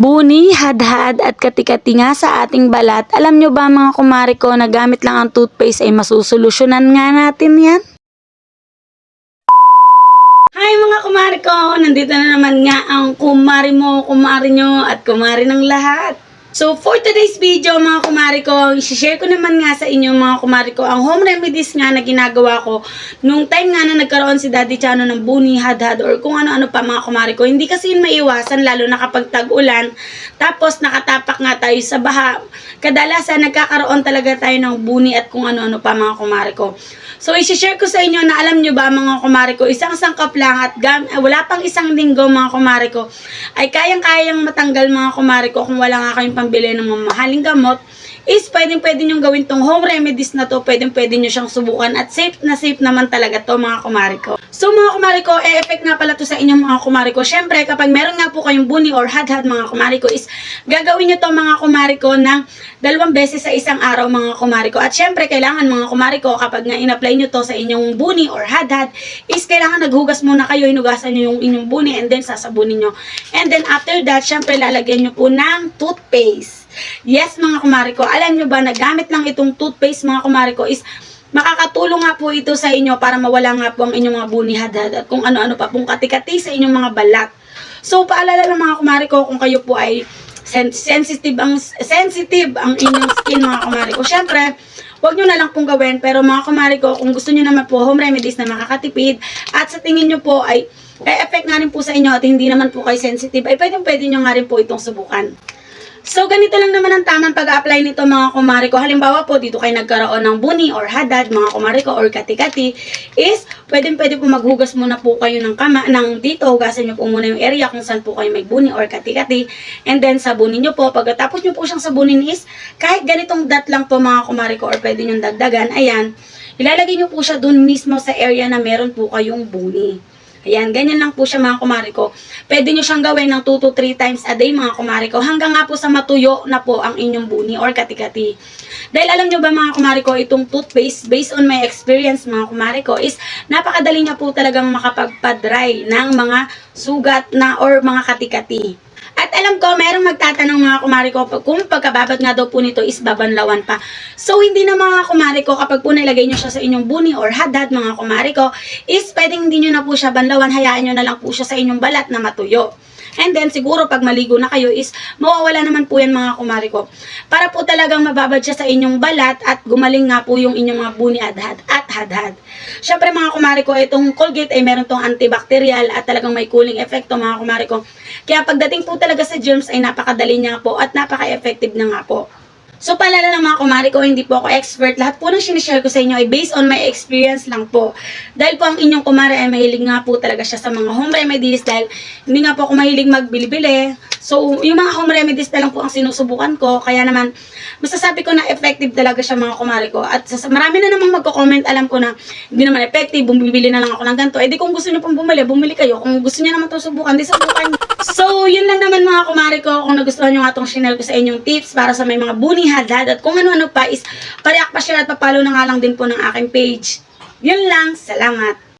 Buni, hadhad at katikati nga sa ating balat. Alam nyo ba mga kumari ko na gamit lang ang toothpaste ay masusolusyonan nga natin yan? Hi mga kumari ko! Nandito na naman nga ang kumari mo, kumari nyo at kumari ng lahat. So for today's video mga kumari ko, i-share ko naman nga sa inyo mga kumari ko ang home remedies nga na ginagawa ko nung time nga na nagkaroon si Daddy Chano ng buni, hadhad or kung ano-ano pa mga kumari ko. Hindi kasi yun maiwasan lalo na kapag tag-ulan tapos nakatapak nga tayo sa baha. Kadalasan nagkakaroon talaga tayo ng buni at kung ano-ano pa mga kumari ko. So, isi-share ko sa inyo na alam nyo ba mga kumari ko, isang sangkap lang at gam- eh, wala pang isang linggo mga kumari ko, ay kayang-kayang matanggal mga kumari ko kung wala nga kayong pambili ng mamahaling gamot, is pwedeng pwede nyo gawin tong home remedies na to, pwedeng pwede nyo siyang subukan at safe na safe naman talaga to mga kumari ko. So mga kumari ko, e-effect nga pala to sa inyong mga kumari ko. Syempre, kapag meron nga po kayong buni or hadhad mga kumari ko is gagawin nyo to mga kumari ko ng dalawang beses sa isang araw mga kumari ko. At syempre, kailangan mga kumari ko kapag nga in-apply nyo to sa inyong buni or hadhad is kailangan naghugas muna kayo, hinugasan nyo yung inyong buni and then sasabunin nyo. And then after that, syempre lalagyan nyo po ng toothpaste. Yes mga kumari ko, alam nyo ba na gamit lang itong toothpaste mga kumari ko is makakatulong nga po ito sa inyo para mawala nga po ang inyong mga buni hadhad at kung ano-ano pa pong katikati sa inyong mga balat. So paalala lang mga kumari ko kung kayo po ay sen- sensitive ang sensitive ang inyong skin mga kumari ko. Syempre, Huwag nyo na lang pong gawin, pero mga kumari ko, kung gusto nyo naman po home remedies na makakatipid, at sa tingin nyo po ay, ay effect nga rin po sa inyo at hindi naman po kayo sensitive, ay pwedeng pwede nyo nga rin po itong subukan. So, ganito lang naman ang tamang pag-apply nito mga kumari ko. Halimbawa po, dito kayo nagkaroon ng buni or hadad, mga kumari ko, or kati-kati, is pwedeng pwede po maghugas muna po kayo ng kama, ng dito, hugasan nyo po muna yung area kung saan po kayo may buni or kati-kati. And then, sabunin nyo po. Pagkatapos nyo po siyang sabunin is, kahit ganitong dot lang po mga kumari ko, or pwede nyo dagdagan, ayan, ilalagay nyo po siya dun mismo sa area na meron po kayong buni. Ayan, ganyan lang po siya mga kumari ko. Pwede nyo siyang gawin ng 2 to 3 times a day mga kumari ko. Hanggang nga po sa matuyo na po ang inyong buni or kati-kati. Dahil alam nyo ba mga kumari ko, itong toothpaste, based on my experience mga kumari ko, is napakadali niya po talagang makapagpa-dry ng mga sugat na or mga kati-kati. At alam ko, merong magtatanong mga kumari ko kung pagkababad nga daw po nito is babanlawan pa. So, hindi na mga kumari ko, kapag po nilagay nyo siya sa inyong buni or hadad mga kumari ko, is pwedeng hindi nyo na po siya banlawan, hayaan nyo na lang po siya sa inyong balat na matuyo. And then, siguro pag maligo na kayo is mawawala naman po yan mga kumari ko. Para po talagang mababad siya sa inyong balat at gumaling nga po yung inyong mga buni at had at hadhad. Syempre mga kumari ko, itong Colgate ay meron tong antibacterial at talagang may cooling effect to mga kumari ko. Kaya pagdating po talaga sa germs ay napakadali niya po at napaka-effective na nga po. So, paalala lang mga kumari ko, hindi po ako expert. Lahat po ng sinishare ko sa inyo ay based on my experience lang po. Dahil po ang inyong kumari ay mahilig nga po talaga siya sa mga home remedies dahil hindi nga po ako mahilig magbili-bili. So, yung mga home remedies na lang po ang sinusubukan ko. Kaya naman, masasabi ko na effective talaga siya mga kumari ko. At marami na namang magko-comment, alam ko na hindi naman effective, bumibili na lang ako ng ganito. Eh di kung gusto niyo pong bumili, bumili kayo. Kung gusto niyo naman itong subukan, di subukan. So, yun lang naman mga kumari ko. Kung nagustuhan nyo itong share ko sa inyong tips para sa may mga buni hadad at kung ano-ano pa is pareak pa share at papalo na nga lang din po ng aking page. Yun lang. Salamat.